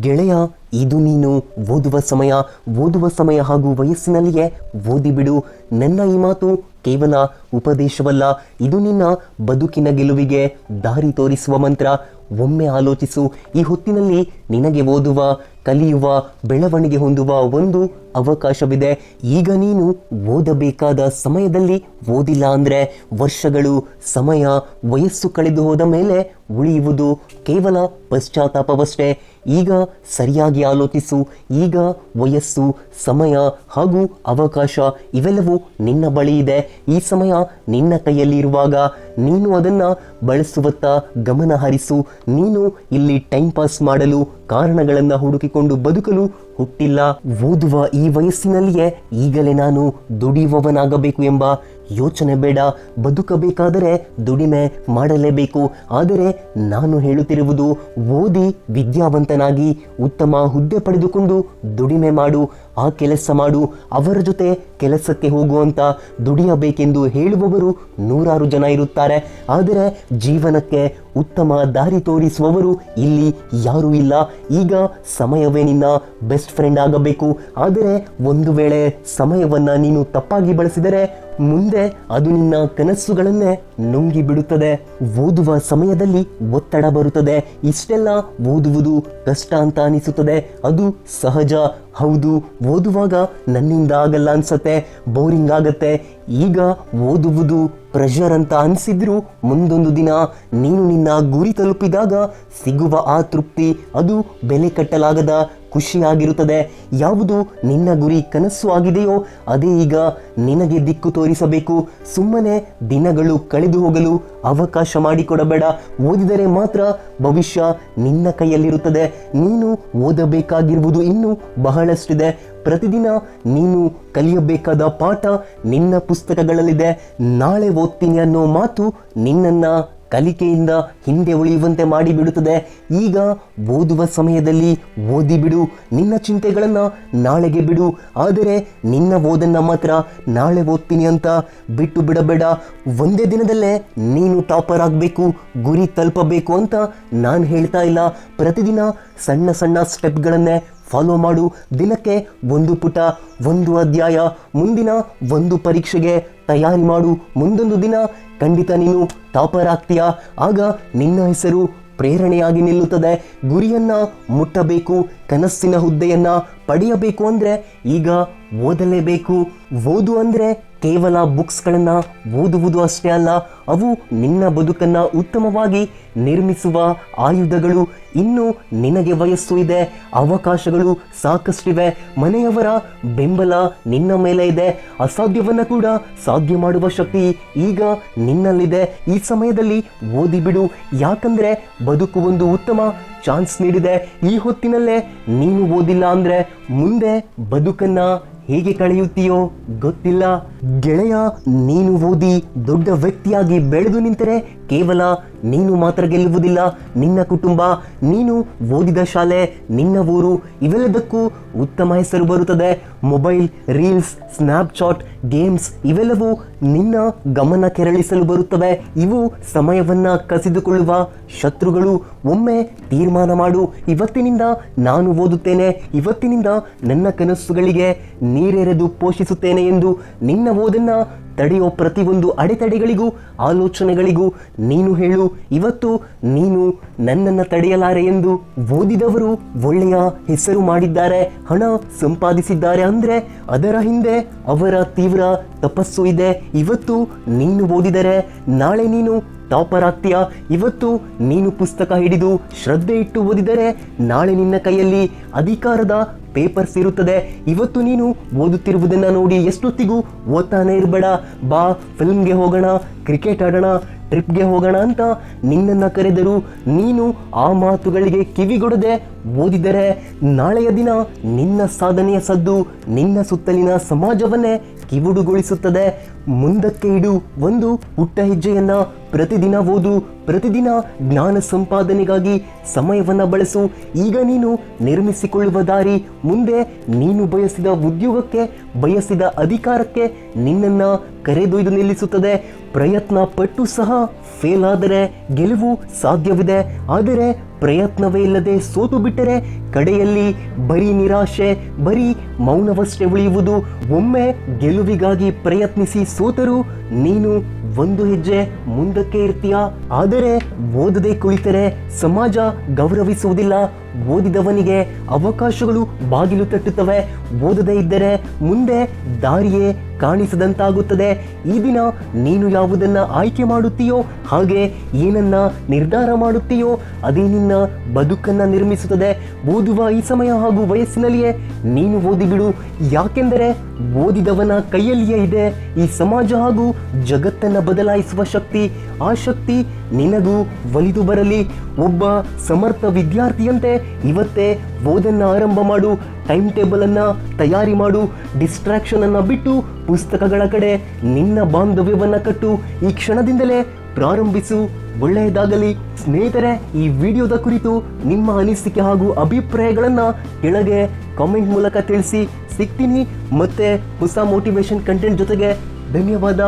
ಗೆಳೆಯ ಇದು ನೀನು ಓದುವ ಸಮಯ ಓದುವ ಸಮಯ ಹಾಗೂ ವಯಸ್ಸಿನಲ್ಲಿಯೇ ಓದಿಬಿಡು. ನನ್ನ ಈ ಮಾತು ಕೇವಲ ಉಪದೇಶವಲ್ಲ. ಇದು ನಿನ್ನ ಬದುಕಿನ ಗೆಲುವಿಗೆ ದಾರಿ ತೋರಿಸುವ ಮಂತ್ರ. ಒಮ್ಮೆ ಆಲೋಚಿಸು, ಈ ಹೊತ್ತಿನಲ್ಲಿ ನಿನಗೆ ಓದುವ, ಕಲಿಯುವ, ಬೆಳವಣಿಗೆ ಹೊಂದುವ ಒಂದು ಅವಕಾಶವಿದೆ. ಈಗ ನೀನು ಓದಬೇಕಾದ ಸಮಯದಲ್ಲಿ ಓದಿಲ್ಲ ಅಂದರೆ ವರ್ಷಗಳು, ಸಮಯ, ವಯಸ್ಸು ಕಳೆದು ಹೋದ ಮೇಲೆ ಉಳಿಯುವುದು ಕೇವಲ ಪಶ್ಚಾತ್ತಾಪವಷ್ಟೇ. ಈಗ ಸರಿಯಾಗಿ ಆಲೋಚಿಸು ಈಗ ವಯಸ್ಸು, ಸಮಯ ಹಾಗೂ ಅವಕಾಶ ಇವೆಲ್ಲವೂ ನಿನ್ನ ಬಳಿ ಇದೆ. ಈ ಸಮಯ ನಿನ್ನ ಕೈಯಲ್ಲಿ ಇರುವಾಗ ನೀನು ಅದನ್ನು ಬಳಸುವತ್ತ ಗಮನ ಹರಿಸು. ನೀನು ಇಲ್ಲಿ ಟೈಮ್ ಪಾಸ್ ಮಾಡಲು ಕಾರಣಗಳನ್ನು ಹುಡುಕಿಕೊಂಡು ಬದುಕಲು ಹುಟ್ಟಿಲ್ಲ. ಓದುವ ಈ ವಯಸ್ಸಿನಲ್ಲಿಯೇ ಈಗಲೇ ನಾನು ದುಡಿಯುವವನಾಗಬೇಕು ಎಂಬ ಯೋಚನೆ ಬೇಡ, ಬದುಕಬೇಕಾದರೆ ದುಡಿಮೆ ಮಾಡಲೇಬೇಕು. ಆದರೆ ನಾನು ಹೇಳುತ್ತಿರುವುದು, ಓದಿ ವಿದ್ಯಾವಂತನಾಗಿ ಉತ್ತಮ ಹುದ್ದೆ ಪಡೆದುಕೊಂಡು ದುಡಿಮೆ ಮಾಡು, ಆ ಕೆಲಸ ಮಾಡು, ಅವರ ಜೊತೆ ಕೆಲಸಕ್ಕೆ ಹೋಗುವಂತ ದುಡಿಯಬೇಕೆಂದು ಹೇಳುವವರು ನೂರಾರು ಜನ ಇರುತ್ತಾರೆ. ಆದರೆ ಜೀವನಕ್ಕೆ ಉತ್ತಮ ದಾರಿ ತೋರಿಸುವವರು ಇಲ್ಲಿ ಯಾರೂ ಇಲ್ಲ. ಈಗ ಸಮಯವೇ ನಿನ್ನ ಬೆಸ್ಟ್ ಫ್ರೆಂಡ್ ಆಗಬೇಕು. ಆದರೆ ಒಂದು ವೇಳೆ ಸಮಯವನ್ನ ನೀನು ತಪ್ಪಾಗಿ ಬಳಸಿದರೆ ಮುಂದೆ ಅದು ನಿನ್ನ ಕನಸುಗಳನ್ನೇ ನುಂಗಿ ಬಿಡುತ್ತದೆ. ಓದುವ ಸಮಯದಲ್ಲಿ ಒತ್ತಡ ಬರುತ್ತದೆ. ಇಷ್ಟೆಲ್ಲ ಓದುವುದು ಕಷ್ಟ ಅಂತ ಅನಿಸುತ್ತದೆ. ಅದು ಸಹಜ. ಹೌದು, ಓದುವಾಗ ನನ್ನಿಂದ ಆಗಲ್ಲ ಅನ್ಸತ್ತೆ. ಬೋರಿಂಗ್ ಆಗತ್ತೆ. ಈಗ ಓದುವುದು ಪ್ರೆಷರ್ ಅಂತ ಅನಿಸಿದ್ರೂ, ಮುಂದೊಂದು ದಿನ ನೀನು ನಿನ್ನ ಗುರಿ ತಲುಪಿದಾಗ ಸಿಗುವ ಆ ತೃಪ್ತಿ, ಅದು ಬೆಲೆ ಕಟ್ಟಲಾಗದ ಖುಷಿಯಾಗಿರುತ್ತದೆ. ಯಾವುದು ನಿನ್ನ ಗುರಿ ಕನಸು ಆಗಿದೆಯೋ, ಅದೇ ಈಗ ನಿನಗೆ ದಿಕ್ಕು ತೋರಿಸಬೇಕು. ಸುಮ್ಮನೆ ದಿನಗಳು ಕಳೆದು ಹೋಗಲು ಅವಕಾಶ ಮಾಡಿಕೊಡಬೇಡ. ಓದಿದರೆ ಮಾತ್ರ ಭವಿಷ್ಯ ನಿನ್ನ ಕೈಯಲ್ಲಿರುತ್ತದೆ. ನೀನು ಓದಬೇಕಾಗಿರುವುದು ಇನ್ನೂ ಬಹಳಷ್ಟಿದೆ. ಪ್ರತಿದಿನ ನೀನು ಕಲಿಯಬೇಕಾದ ಪಾಠ ನಿನ್ನ ಪುಸ್ತಕಗಳಲ್ಲಿದೆ. ನಾಳೆ ಓದ್ತೀನಿ ಅನ್ನೋ ಮಾತು ನಿನ್ನನ್ನ ಕಲಿಕೆಯಿಂದ ಹಿಂದೆ ಉಳಿಯುವಂತೆ ಮಾಡಿಬಿಡುತ್ತದೆ. ಈಗ ಓದುವ ಸಮಯದಲ್ಲಿ ಓದಿ ಬಿಡು ನಿನ್ನ ಚಿಂತೆಗಳನ್ನು ನಾಳೆಗೆ ಬಿಡು. ಆದರೆ ನಿನ್ನ ಓದನ್ನು ಮಾತ್ರ ನಾಳೆ ಓದ್ತೀನಿ ಅಂತ ಬಿಟ್ಟು ಬಿಡಬೇಡ. ಒಂದೇ ದಿನದಲ್ಲೇ ನೀನು ಟಾಪರ್ ಆಗಬೇಕು, ಗುರಿ ತಲುಪಬೇಕು ಅಂತ ನಾನು ಹೇಳ್ತಾ ಇಲ್ಲ. ಪ್ರತಿದಿನ ಸಣ್ಣ ಸಣ್ಣ ಸ್ಟೆಪ್ಗಳನ್ನೇ ಫಾಲೋ ಮಾಡು. ದಿನಕ್ಕೆ ಒಂದು ಪುಟ, ಒಂದು ಅಧ್ಯಾಯ, ಮುಂದಿನ ಒಂದು ಪರೀಕ್ಷೆಗೆ ತಯಾರಿ ಮಾಡು. ಮುಂದೊಂದು ದಿನ ಖಂಡಿತ ನೀನು ಟಾಪರ್ ಆಗ್ತೀಯ ಆಗ ನಿನ್ನ ಹೆಸರು ಪ್ರೇರಣೆಯಾಗಿ ನಿಲ್ಲುತ್ತದೆ. ಗುರಿಯನ್ನ ಮುಟ್ಟಬೇಕು, ಕನಸಿನ ಹುದ್ದೆಯನ್ನು ಪಡೆಯಬೇಕು ಅಂದ್ರೆ ಈಗ ಓದಲೇಬೇಕು. ಓದು ಅಂದರೆ ಕೇವಲ ಬುಕ್ಸ್ಗಳನ್ನು ಓದುವುದು ಅಷ್ಟೇ ಅಲ್ಲ, ಅವು ನಿನ್ನ ಬದುಕನ್ನು ಉತ್ತಮವಾಗಿ ನಿರ್ಮಿಸುವ ಆಯುಧಗಳು. ಇನ್ನು ನಿನಗೆ ವಯಸ್ಸು ಇದೆ, ಅವಕಾಶಗಳು ಸಾಕಷ್ಟಿವೆ, ಮನೆಯವರ ಬೆಂಬಲ ನಿನ್ನ ಮೇಲೆ ಇದೆ, ಅಸಾಧ್ಯವನ್ನು ಕೂಡ ಸಾಧ್ಯ ಮಾಡುವ ಶಕ್ತಿ ಈಗ ನಿನ್ನಲ್ಲಿದೆ. ಈ ಸಮಯದಲ್ಲಿ ಓದಿಬಿಡು, ಯಾಕಂದ್ರೆ ಬದುಕು ಒಂದು ಉತ್ತಮ ಚಾನ್ಸ್ ನೀಡಿದೆ. ಈ ಹೊತ್ತಿನಲ್ಲೇ ನೀನು ಓದಿಲ್ಲ ಅಂದರೆ ಮುಂದೆ ಬದುಕನ್ನ ಹೇಗೆ ಕಳೆಯುತ್ತೀಯೋ ಗೊತ್ತಿಲ್ಲ. ಗೆಳೆಯ ನೀನು ಓದಿ ದೊಡ್ಡ ವ್ಯಕ್ತಿಯಾಗಿ ಬೆಳೆದು ನಿಂತರೆ ಕೇವಲ ನೀನು ಮಾತ್ರ ಗೆಲ್ಲುವುದಿಲ್ಲ, ನಿನ್ನ ಕುಟುಂಬ, ನೀನು ಓದಿದ ಶಾಲೆ, ನಿನ್ನ ಊರು, ಇವೆಲ್ಲದಕ್ಕೂ ಉತ್ತಮ ಹೆಸರು ಬರುತ್ತದೆ. ಮೊಬೈಲ್, ರೀಲ್ಸ್, ಸ್ನ್ಯಾಪ್ಚಾಟ್, ಗೇಮ್ಸ್ ಇವೆಲ್ಲವೂ ನಿನ್ನ ಗಮನ ಕೆರಳಿಸಲು ಬರುತ್ತವೆ. ಇವು ಸಮಯವನ್ನು ಕಸಿದುಕೊಳ್ಳುವ ಶತ್ರುಗಳು. ಒಮ್ಮೆ ತೀರ್ಮಾನ ಮಾಡು. ಇವತ್ತಿನಿಂದ ನಾನು ಓದುತ್ತೇನೆ. ಇವತ್ತಿನಿಂದ ನನ್ನ ಕನಸುಗಳಿಗೆ ನೀರೆರೆದು ಪೋಷಿಸುತ್ತೇನೆ ಎಂದು ನಿನ್ನ ಓದನ್ನ ತಡೆಯೋ ಪ್ರತಿಯೊಂದು ಅಡೆತಡೆಗಳಿಗೂ, ಆಲೋಚನೆಗಳಿಗೂ ನೀನು ಹೇಳು, ಇವತ್ತು ನೀನು ನನ್ನನ್ನು ತಡೆಯಲಾರೆ ಎಂದು ಓದಿದವರು ಒಳ್ಳೆಯ ಹೆಸರು ಮಾಡಿದ್ದಾರೆ, ಹಣ ಸಂಪಾದಿಸಿದ್ದಾರೆ ಅಂದರೆ ಅದರ ಹಿಂದೆ ಅವರ ತೀವ್ರ ತಪಸ್ಸು ಇದೆ. ಇವತ್ತು ನೀನು ಓದಿದರೆ ನಾಳೆ ನೀನು ಟಾಪರ್ ಇವತ್ತು ನೀನು ಪುಸ್ತಕ ಹಿಡಿದು ಶ್ರದ್ಧೆ ಇಟ್ಟು ಓದಿದರೆ ನಾಳೆ ನಿನ್ನ ಕೈಯಲ್ಲಿ ಅಧಿಕಾರದ ಪೇಪರ್ಸ್ ಇರುತ್ತದೆ. ಇವತ್ತು ನೀನು ಓದುತ್ತಿರುವುದನ್ನು ನೋಡಿ ಎಷ್ಟೊತ್ತಿಗೂ ಓದ್ತಾನೆ ಇರಬೇಡ. ಬಾ, ಫಿಲ್ಮ್ಗೆ ಹೋಗೋಣ, ಕ್ರಿಕೆಟ್ ಆಡೋಣ, ಟ್ರಿಪ್ಗೆ ಹೋಗೋಣ ಅಂತ ನಿನ್ನನ್ನು ಕರೆದರು ನೀನು ಆ ಮಾತುಗಳಿಗೆ ಕಿವಿಗೊಡದೆ ಓದಿದರೆ ನಾಳೆಯ ದಿನ ನಿನ್ನ ಸಾಧನೆಯ ಸದ್ದು ನಿನ್ನ ಸುತ್ತಲಿನ ಸಮಾಜವನ್ನೇ ಕಿವುಡುಗೊಳಿಸುತ್ತದೆ. ಮುಂದಕ್ಕೆ ಇಡು ಒಂದು ಪುಟ್ಟ ಹೆಜ್ಜೆಯನ್ನು ಪ್ರತಿದಿನ ಓದು, ಪ್ರತಿದಿನ ಜ್ಞಾನ ಸಂಪಾದನೆಗಾಗಿ ಸಮಯವನ್ನು ಬಳಸು. ಈಗ ನೀನು ನಿರ್ಮಿಸಿಕೊಳ್ಳುವ ದಾರಿ, ಮುಂದೆ ನೀನು ಬಯಸಿದ ಉದ್ಯೋಗಕ್ಕೆ, ಬಯಸಿದ ಅಧಿಕಾರಕ್ಕೆ ನಿನ್ನನ್ನು ಕರೆದೊಯ್ದು ನಿಲ್ಲಿಸುತ್ತದೆ. ಪ್ರಯತ್ನ ಪಟ್ಟು ಸಹ ಫೇಲ್ ಆದರೆ ಗೆಲುವು ಸಾಧ್ಯವಿದೆ. ಆದರೆ ಪ್ರಯತ್ನವೇ ಇಲ್ಲದೆ ಸೋತು ಬಿಟ್ಟರೆ ಕಡೆಯಲ್ಲಿ ಬರೀ ನಿರಾಶೆ ಬರೀ ಮೌನವಷ್ಟೇ ಉಳಿಯುವುದು. ಒಮ್ಮೆ ಗೆಲುವಿಗಾಗಿ ಪ್ರಯತ್ನಿಸಿ ಸೋತರೂ ನೀನು ಒಂದು ಹೆಜ್ಜೆ ಮುಂದಕ್ಕೆ ಇರ್ತೀಯ? ಆದರೆ ಓದದೆ ಕುಳಿತರೆ ಸಮಾಜ ಗೌರವಿಸುವುದಿಲ್ಲ. ಓದಿದವನಿಗೆ ಅವಕಾಶಗಳು ಬಾಗಿಲು ತಟ್ಟುತ್ತವೆ. ಓದದೇ ಇದ್ದರೆ ಮುಂದೆ ದಾರಿಯೇ ಕಾಣಿಸದಂತಾಗುತ್ತದೆ. ಈ ದಿನ ನೀನು ಯಾವುದನ್ನ ಆಯ್ಕೆ ಮಾಡುತ್ತೀಯೋ, ಹಾಗೆ ಏನನ್ನ ನಿರ್ಧಾರ ಮಾಡುತ್ತೀಯೋ, ಅದೇ ನಿನ್ನ ಬದುಕನ್ನ ನಿರ್ಮಿಸುತ್ತದೆ. ಓದುವ ಈ ಸಮಯ ಹಾಗೂ ವಯಸ್ಸಿನಲ್ಲಿಯೇ ನೀನು ಓದಿಬಿಡು. ಯಾಕೆಂದರೆ ಓದಿದವನ ಕೈಯಲ್ಲಿಯೇ ಇದೆ ಈ ಸಮಾಜ ಹಾಗೂ ಜಗತ್ತನ್ನು ಬದಲಾಯಿಸುವ ಶಕ್ತಿ. ಆ ಶಕ್ತಿ ನಿನಗೂ ಒಲಿದು ಬರಲಿ. ಒಬ್ಬ ಸಮರ್ಥ ವಿದ್ಯಾರ್ಥಿಯಂತೆ ಇವತ್ತೇ ಓದನ್ನು ಆರಂಭ ಮಾಡು. ಟೈಮ್ ಟೇಬಲನ್ನು ತಯಾರಿ ಮಾಡು. ಡಿಸ್ಟ್ರಾಕ್ಷನನ್ನು ಬಿಟ್ಟು ಪುಸ್ತಕಗಳ ಕಡೆ ನಿನ್ನ ಬಾಂಧವ್ಯವನ್ನು ಕಟ್ಟು. ಈ ಕ್ಷಣದಿಂದಲೇ ಪ್ರಾರಂಭಿಸು. ಒಳ್ಳೆಯದಾಗಲಿ. ಸ್ನೇಹಿತರೆ, ಈ ವಿಡಿಯೋದ ಕುರಿತು ನಿಮ್ಮ ಅನಿಸಿಕೆ ಹಾಗೂ ಅಭಿಪ್ರಾಯಗಳನ್ನು ಕೆಳಗೆ ಕಾಮೆಂಟ್ ಮೂಲಕ ತಿಳಿಸಿ. ಸಿಗ್ತೀನಿ ಮತ್ತೆ ಹೊಸ ಮೋಟಿವೇಶನ್ ಕಂಟೆಂಟ್ ಜೊತೆಗೆ ಧನ್ಯವಾದ.